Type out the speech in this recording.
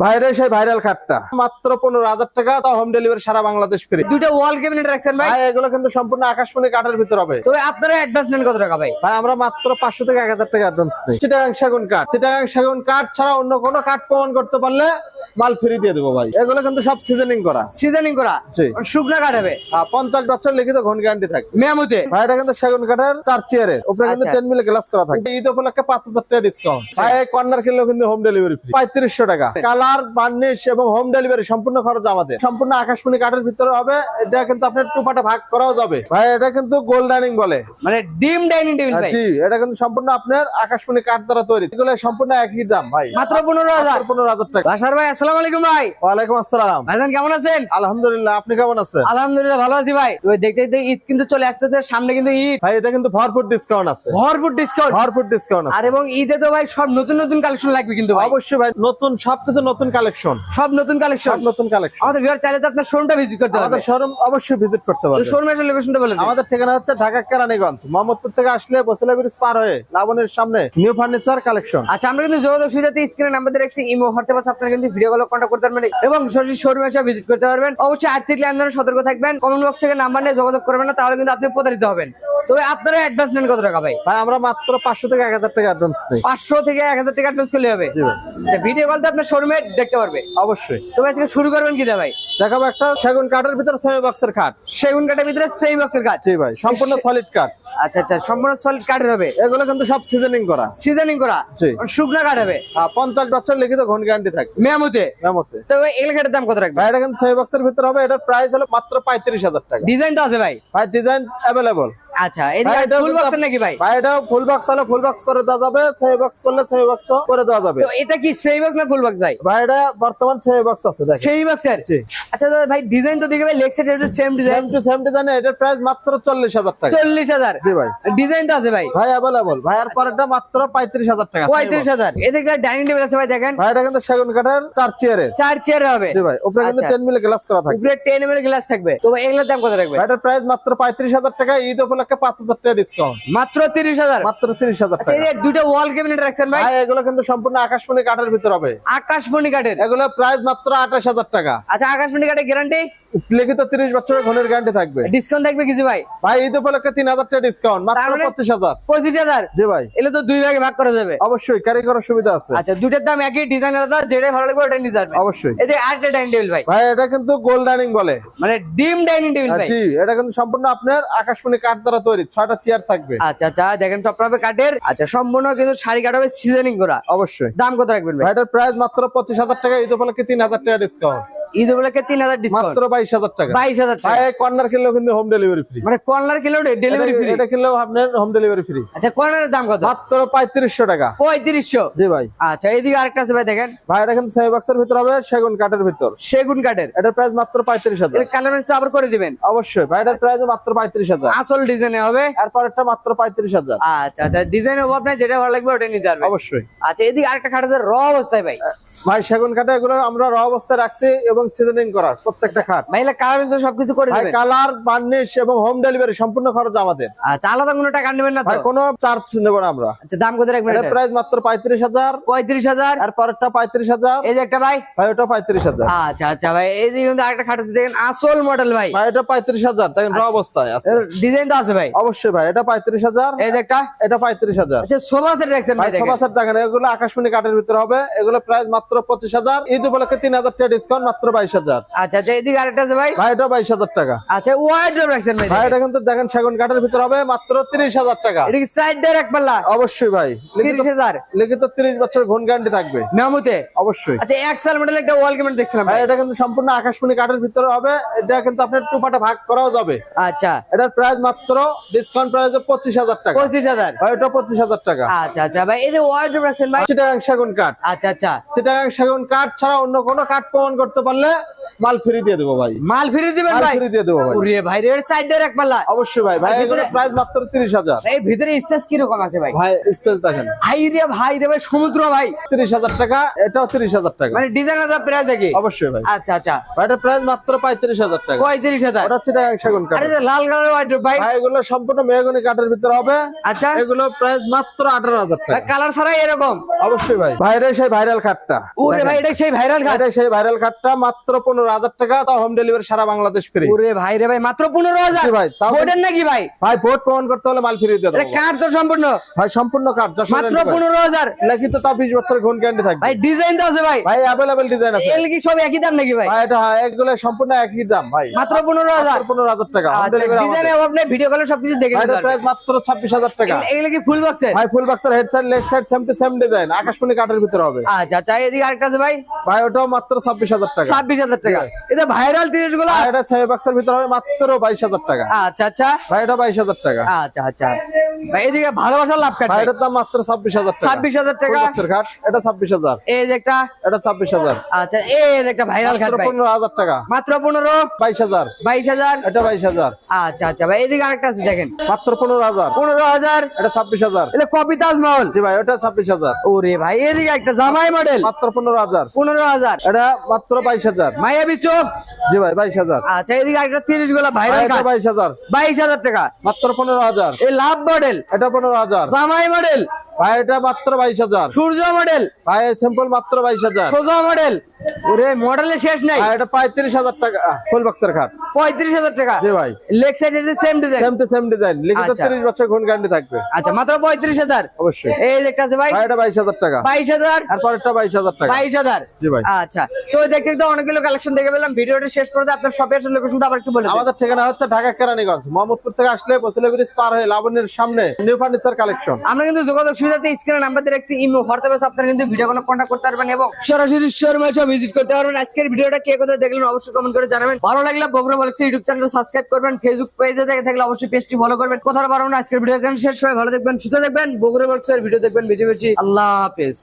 ভাইরে সেই ভাইরাল খাটটা মাত্র পনেরো হাজার টাকা তাও হোম ডেলিভারি সারা বাংলাদেশ ফ্রি দুইটা ওয়াল ক্যাবিনেট রাখছেন ভাই? এগুলো কিন্তু সম্পূর্ণ আকাশমণি কাঠের ভিতর হবে। তবে আপনারা অ্যাডভান্স নেন কত টাকা ভাই? ভাই আমরা মাত্র পাঁচশো থেকে এক হাজার টাকা অ্যাডভান্স নিই। চিটাগাং সেগুন কাঠ চিটাগাং সেগুন কাঠ ছাড়া অন্য কোনো কাঠ প্রমাণ করতে পারলে মাল ফ্রি দিয়ে দেবো ভাই। এগুলো কিন্তু সব সিজনিং করা। সিজনিং করা। শুকনা কাঠ হবে? পঞ্চাশ বছর লিখিত ঘন গ্যারান্টি থাকে মেমুতে ভাই এটা কিন্তু সেগুন কাঠের চার চেয়ারের উপরে কিন্তু আচ্ছা। টেন মিলে গ্লাস করা থাকে। ঈদ উপলক্ষে পাঁচ হাজার টাকা ডিসকাউন্ট ভাই কর্নার কিনলেও কিন্তু হোম ডেলিভারি ফ্রি পঁয়ত্রিশশো টাকা। কালার বার্নিশ এবং হোম ডেলিভারি সম্পূর্ণ খরচ আমাদের। সম্পূর্ণ আকাশমণি কাঠের ভিতরে হবে এটা কিন্তু আপনার টুপাটা ভাগ করাও যাবে। ভাই এটা কিন্তু গোল্ড ডাইনিং বলে। মানে ডিম ডাইনিং টেবিল ভাই। জি এটা কিন্তু সম্পূর্ণ আপনার আকাশমণি কাঠ দ্বারা তৈরি। এগুলো সম্পূর্ণ একই দাম ভাই। মাত্র পনেরো হাজার। পনেরো হাজার টাকা। বাসার ভাই আসসালামু আলাইকুম ভাই। ওয়ালাইকুম আসসালাম। ভাইজান কেমন আছেন? আলহামদুলিল্লাহ আপনি কেমন আছেন? আলহামদুলিল্লাহ ভালো আছি ভাই। তো দেখতে দেখতে ঈদ কিন্তু চলে আসতেছে সামনে কিন্তু ঈদ। ভাই এটা কিন্তু ভরপুর ডিসকাউন্ট আছে। ভরপুর ডিসকাউন্ট ভরপুর ডিসকাউন্ট আর এবং ঈদে তো ভাই সব নতুন নতুন কালেকশন লাগবে কিন্তু ভাই। অবশ্যই ভাই নতুন সবকিছু নতুন কালেকশন সব নতুন কালেকশন সব নতুন কালেকশন আমাদের ভিউয়ার চাইলে তো আপনার শোরুমটা ভিজিট করতে হবে আমাদের শোরুম অবশ্যই ভিজিট করতে শোরুমের লোকেশনটা বলে দিন। আমাদের ঠিকানা হচ্ছে ঢাকা কেরানীগঞ্জ মোহাম্মদপুর থেকে আসলে বসিলা ব্রিজ পার হয়ে লাবণের সামনে নিউ ফার্নিচার কালেকশন আচ্ছা আমরা কিন্তু যোগাযোগ সুবিধাতে স্ক্রিনে নাম্বার দিয়ে রাখছি ইমো হোয়াটসঅ্যাপ আপনারা কিন্তু ভিডিও কল কন্ট্যাক্ট করতে পারবেন এবং সরাসরি শোরুমে এসে ভিজিট করতে পারবেন। অবশ্যই আর্থিক লেনদেনে সতর্ক থাকবেন। কমেন্ট বক্স থেকে নাম্বার নিয়ে যোগাযোগ করবেন না তাহলে কিন্তু আপনি প্রতারিত হবেন। তবে আপনারা অ্যাডভান্স নেন কত টাকা ভাই? ভাই আমরা মাত্র পাঁচশো থেকে এক হাজার টাকা অ্যাডভান্স নেই। পাঁচশো থেকে এক হাজার টাকা অ্যাডভান্স করলে হবে। ভিডিও কলতে আপনার শোরুমে দেখতে পারবে। অবশ্যই। তবে আজকে শুরু করবেন কি ভাই? দেখাবো একটা সেগুন কাঠের ভিতরে সেমি বক্সের খাট সেগুন কাঠের ভিতরে সেই বক্সের কাজ জি ভাই সম্পূর্ণ সলিড কাঠ আচ্ছা আচ্ছা সম্পূর্ণ সলিড কাঠের হবে। এগুলো কিন্তু সব সিজনিং করা। সিজনিং করা। জি। শুকনা কাঠ হবে। পঞ্চাশ বছর লিখিত ঘন গ্যারান্টি থাকে মেমুতে মেমোতে তবে এগুলো কাঠের দাম কত রাখবে ভাই এটা কিন্তু সেমি বক্সের ভিতরে হবে। এটার প্রাইস হলো মাত্র পঁয়ত্রিশ হাজার টাকা। ডিজাইন তো আছে ভাই। ভাই ডিজাইন অ্যাভেলেবল আচ্ছা ভাই, এটা ফুল নাকি ভাই? ভাই এটা ফুল বক্স হলে ফুল বক্স করে দেওয়া যাবে সেমি বক্স করলে সেমি বক্স করে দেওয়া যাবে। তো এটা কি সেই বক্স না ফুল বক্স ভাই? ভাই এটা বর্তমান সেমি বক্স আছে দেখেন। সেই বক্সের জি। আচ্ছা দাদা ভাই ডিজাইন তো লেগ সাইড এটা same design same to same design এটার প্রাইস মাত্র চল্লিশ হাজার টাকা। চল্লিশ হাজার। জি ভাই। ডিজাইন তো আছে ভাই? ভাই অ্যাভেলেবল ভাই আর পরেরটা মাত্র পঁয়ত্রিশ হাজার টাকা পঁয়ত্রিশ হাজার। এদিকে ডাইনিং টেবিল আছে ভাই দেখেন। ভাই এটা কিন্তু সেগুন কাঠের চার চেয়ারের চার চেয়ার হবে। জি ভাই উপরে কিন্তু আচ্ছা। টেন মিলে গ্লাস করা থাকে উপরে টেন এম গ্লাস থাকবে। তো ভাই এগুলোর দাম কত রাখবে? এটার প্রাইস মাত্র পঁয়ত্রিশ হাজার টাকা ঈদ উপলক্ষে পাঁচ হাজার টাকা ডিসকাউন্ট মাত্র তিরিশ হাজার? মাত্র তিরিশ হাজার আচ্ছা এই টাকা দুটো ওয়াল ক্যাবিনেট রাখছেন ভাই? এগুলো কিন্তু সম্পূর্ণ আকাশমণি কাঠের ভিতর হবে। আকাশমণি কাঠের। এগুলো প্রাইস মাত্র আঠাশ হাজার টাকা। আচ্ছা আকাশমণি কাঠের গ্যারান্টি লিখিত তিরিশ বছরের ঘনের গ্যারান্টি থাকবে। ডিসকাউন্ট থাকবে কিছু ভাই? ভাই ঈদ উপলক্ষে তিন হাজার টাকা ডিসকাউন্ট মাত্র তার মানে- পঁচিশ হাজার। পঁচিশ হাজার? জি ভাই। এগুলো তো দুই ভাগে ভাগ করা যাবে। অবশ্যই ক্যারি করার সুবিধা আছে। আচ্ছা দুটার দাম একই ডিজাইন আলাদা যেটাই ভালো লাগবে ওটাই নিতে পারবে। অবশ্যই। এই যে আরেকটা ডাইনিং টেবিল ভাই। ভাই এটা কিন্তু গোল্ড ডাইনিং বলে। মানে ডিম ডাইনিং টেবিল ভাই। জি এটা কিন্তু সম্পূর্ণ আপনার আকাশমণি কাঠ দ্বারা তৈরি ছয়টা চেয়ার থাকবে। আচ্ছা আচ্ছা দেখেন টপ হবে কাঠের। আচ্ছা সম্পূর্ণ কিন্তু শাড়ি কাঠ হবে সিজনিং করা। অবশ্যই। দাম কত রাখবেন ভাই? এটার প্রাইস মাত্র পঁচিশ হাজার টাকা ঈদ উপলক্ষে তিন হাজার টাকা ডিসকাউন্ট ঈদ উপলক্ষে তিন হাজার ডিসকাউন্ট মাত্র বাইশ হাজার টাকা। বাইশ হাজার টাকা। কর্নার কিনলেও কিন্তু হোম ডেলিভারি ফ্রি মানে কর্নার কিলো ডেলিভারি ফ্রি এটা কিনলেও আপনার হোম ডেলিভারি ফ্রি আচ্ছা কর্নারের দাম কত? মাত্র পঁয়ত্রিশশো টাকা। পঁয়ত্রিশশো। জি ভাই। আচ্ছা এইদিকে আরেকটা আছে ভাই দেখেন। ভাই এটা কিন্তু সেমি বক্সের ভিতর হবে সেগুন কাঠের ভিতর। সেগুন কাঠের। এটার প্রাইস মাত্র পঁয়ত্রিশ হাজার। আবার করে দিবেন। অবশ্যই ভাই এটার প্রাইস মাত্র পঁয়ত্রিশ হাজার। আসল ডিজাইনে হবে। এরপর একটা মাত্র পঁয়ত্রিশ হাজার। আচ্ছা আচ্ছা ডিজাইন হবে আপনার যেটা ভালো লাগবে ওটাই নিতে পারবেন। অবশ্যই। আচ্ছা এদিকে আরেকটা খাট আছে র অবস্থায় ভাই। ভাই সেগুন কাঠে এগুলো আমরা র অবস্থায় রাখছি এবং সিজনিং করার প্রত্যেকটা খাট। ভাই কালার সবকিছু করে ভাই কালার বার্নিশ এবং হোম ডেলিভারি সম্পূর্ণ খরচ আমাদের। আচ্ছা আলাদা কোনো টাকা নেবেন না তো? কোনো চার্জ নেব না আমরা। আচ্ছা দাম কত রাখবেন এটার প্রাইস মাত্র পঁয়ত্রিশ হাজার। পঁয়ত্রিশ হাজার? আর পরেরটা পঁয়ত্রিশ হাজার। এই যে একটা ভাই। ভাই ওটা পঁয়ত্রিশ হাজার। আচ্ছা আচ্ছা ভাই এই যে কিন্তু আরেকটা খাট আছে দেখেন আসল মডেল ভাই। ভাই এটা পঁয়ত্রিশ হাজার দেখেন র অবস্থায় আছে। ডিজাইন তো আছে ভাই। অবশ্যই ভাই এটা পঁয়ত্রিশ হাজার। এই যে একটা। এটা পঁয়ত্রিশ হাজার। আচ্ছা সোফা সেট রাখছেন ভাই। সবা সেট দেখেন। এগুলো আকাশমণি কাঠের ভিতরে হবে। এগুলো প্রাইস মাত্র পঁচিশ হাজার। ঈদ উপলক্ষে তিন হাজার টাকা ডিসকাউন্ট মাত্র বাইশ হাজার। আচ্ছা আচ্ছা এদিকে আরেকটা আছে ভাই? ভাই এটা বাইশ হাজার টাকা। আচ্ছা ওয়াইড ড্রপ রাখছেন ভাই ভাই এটা কিন্তু দেখেন সেগুন কাঠের ভিতরে হবে মাত্র তিরিশ হাজার টাকা। এটা কি সাইড দিয়ে এক পাল্লা অবশ্যই ভাই। তিরিশ হাজার? লিখিত তিরিশ বছর ঘন গ্যারান্টি থাকবে। মেমুতে অবশ্যই। আচ্ছা এক সাল মডেল একটা ওয়াল কেমেন্ট দেখছিলাম ভাই ভাই। এটা কিন্তু সম্পূর্ণ আকাশমণি কাঠের ভিতরে হবে। এটা কিন্তু আপনার টুপাটা ভাগ করাও যাবে। আচ্ছা। এটার প্রাইস মাত্র ডিসকাউন্ট প্রাইস পঁচিশ হাজার টাকা। পঁচিশ হাজার? ভাই এটা পঁচিশ হাজার টাকা। আচ্ছা আচ্ছা ভাই এই যে ওয়াইড ড্রপ রাখছেন ভাই? চিটাগাং সেগুন কাঠ। আচ্ছা আচ্ছা। চিটাগাং সেগুন কাঠ ছাড়া অন্য কোনো কাঠ প্রমাণ করতে পারলে করলে মাল ফ্রি দিয়ে দেবো ভাই। মাল ফিরে দিবেন ভাই? ফ্রি দিয়ে দেবো ভাই। ওরে ভাই রেড সাইডের এক পাল্লা অবশ্যই ভাই ভাই এগুলো প্রাইস মাত্র তিরিশ হাজার। এই ভিতরে স্পেস কি রকম আছে ভাই? ভাই স্পেস দেখেন। ভাই রে ভাই রে ভাই সমুদ্র ভাই। তিরিশ হাজার টাকা এটাও তিরিশ হাজার টাকা। মানে ডিজাইন হাজার প্রাইস কি অবশ্যই ভাই। আচ্ছা আচ্ছা। ভাই এটা প্রাইস মাত্র পঁয়ত্রিশ হাজার টাকা। পঁয়ত্রিশ হাজার। ওটা হচ্ছে টাকা সেগুন কাঠ আরে লাল কালার হোয়াইট ভাই। ভাই এগুলো সম্পূর্ণ মেহগনি কাঠের ভিতরে হবে। আচ্ছা। এগুলো প্রাইস মাত্র আঠারো হাজার টাকা। কালার ছাড়া এরকম। অবশ্যই ভাই। ভাইরে সেই ভাইরাল কাঠটা। ওরে ভাই এটা সেই ভাইরাল ঘাট এটা সেই ভাইরাল কাঠটা। মাত্র পনেরো হাজার টাকা তাও হোম ডেলিভারি সারা বাংলাদেশ ফ্রি ওরে ভাই রে ভাই মাত্র পনেরো হাজার? ভাই, বোর্ডের নাকি ভাই? ভাই ভোট প্রমাণ করতে হলে মাল ফ্রি দিয়ে এটা দেবো। তো সম্পূর্ণ? ভাই সম্পূর্ণ যশোর মাত্র পনেরো হাজার। নাকি তো তা বিশ বছর ঘুন গ্যারান্টি থাকবে। ভাই ডিজাইন তো আছে ভাই। ভাই অ্যাভেলেবেল ডিজাইন আছে। এল কি সব একই দাম নাকি ভাই? ভাই এটা হ্যাঁ, এগুলো সম্পূর্ণ একই দাম ভাই। মাত্র পনেরো হাজার। পনেরো হাজার টাকা হোম ডেলিভারি ডিজাইনে আপনি ভিডিও কলে সবকিছু দেখে এটা প্রাইস মাত্র ছাব্বিশ হাজার টাকা। এগুলো- কি ফুল বক্সের ভাই ফুল বক্সের head side leg side same to same design আকাশমণি কাঠের ভিতরে হবে। আচ্ছা আচ্ছা এদিকে আরেকটা আছে ভাই। ভাই ওটাও মাত্র ছাব্বিশ হাজার টাকা। ছাব্বিশ হাজার টাকা। এটা ভাইরাল তিরিশগুলো এটা সেমি বক্সের ভিতরে হবে মাত্র বাইশ হাজার টাকা। আচ্ছা আচ্ছা। ভাই এটা বাইশ হাজার টাকা। আচ্ছা আচ্ছা। ভাই এদিকে ভালোবাসার লাভ কাট এটার দাম মাত্র ছাব্বিশ হাজার টাকা। ছাব্বিশ হাজার টাকা। ফুল বক্সের ঘাট এটা ছাব্বিশ হাজার। এই যে একটা এটা ছাব্বিশ হাজার। আচ্ছা এই যে একটা ভাইরাল ঘাট ভাই। টাকা। মাত্র পনেরো? বাইশ হাজার। বাইশ হাজার? এটা বাইশ হাজার। আচ্ছা আচ্ছা ভাই এদিকে আরেকটা আছে দেখেন। মাত্র পনেরো হাজার। পনেরো হাজার। এটা ছাব্বিশ হাজার। এটা কপি তাজমহল। জি ভাই ওটা ছাব্বিশ হাজার। ওরে ভাই এদিকে একটা জামাই মডেল। মাত্র পনেরো হাজার। পনেরো হাজার। এটা মাত্র বাইশ হাজার। মায়াবী চোখ। জি ভাই বাইশ হাজার। আচ্ছা এদিকে আরেকটা তিরিশগুলা ভাইরাল এটা ঘাট। বাইশ হাজার। বাইশ হাজার টাকা। মাত্র পনেরো হাজার। এই লাভ মডেল এটা পনেরো হাজার। জামাই মডেল? ভাই এটা মাত্র বাইশ হাজার। সূর্য মডেল। ভাই সিম্পল মাত্র বাইশ হাজার। সোজা মডেল। ওরে শেষ নাই। ভাই এটা পঁয়ত্রিশ হাজার টাকা ফুল বক্সের খাট। পঁয়ত্রিশ হাজার টাকা। জি ভাই। লেগ সাইডে same design same to same design লিখিত আচ্ছা। তিরিশ বছর ঘন গ্যারান্টি থাকবে। আচ্ছা মাত্র পঁয়ত্রিশ হাজার। অবশ্যই। এই একটা আছে ভাই। ভাই এটা বাইশ হাজার টাকা। বাইশ হাজার। আর পরেরটা বাইশ হাজার টাকা। বাইশ হাজার। জি ভাই। আচ্ছা তো দেখতে দেখতে অনেকগুলো কালেকশন দেখে পেলাম। ভিডিওটা শেষ পর্যন্ত আপনার শপের লোকেশনটা আবার একটু বলে দিন। আমাদের ঠিকানা হচ্ছে ঢাকা কেরানীগঞ্জ। মোহাম্মদপুর থেকে আসলে বসিলে ব্রিজ পার হয়ে লাবণীর সামনে নিউ ফার্নিচার কালেকশন আমরা কিন্তু যোগাযোগ সুবিধাতে স্ক্রিনে নাম্বার দিয়ে রাখছি, ইমো হোয়াটসঅ্যাপে আপনারা কিন্তু ভিডিও কল কন্ট্যাক্ট করতে পারবেন এবং সরাসরি শোরুমে এসে ভিজিট করতে পারবেন। আজকের ভিডিওটা কে কোথায় দেখলেন অবশ্যই কমেন্ট করে জানাবেন। ভালো লাগলে বগুড়া বলেছে ইউটিউব চ্যানেল সাবস্ক্রাইব করবেন ফেসবুক পেজে দেখে থাকলে অবশ্যই পেজটি ফলো করবেন। কোথাও পারবেন আজকের ভিডিও শেষ। সবাই ভালো দেখবেন, সুস্থ দেখবেন। বগুড়া বলেছে ভিডিও দেখবেন ভিডিও আল্লাহ হাফেজ।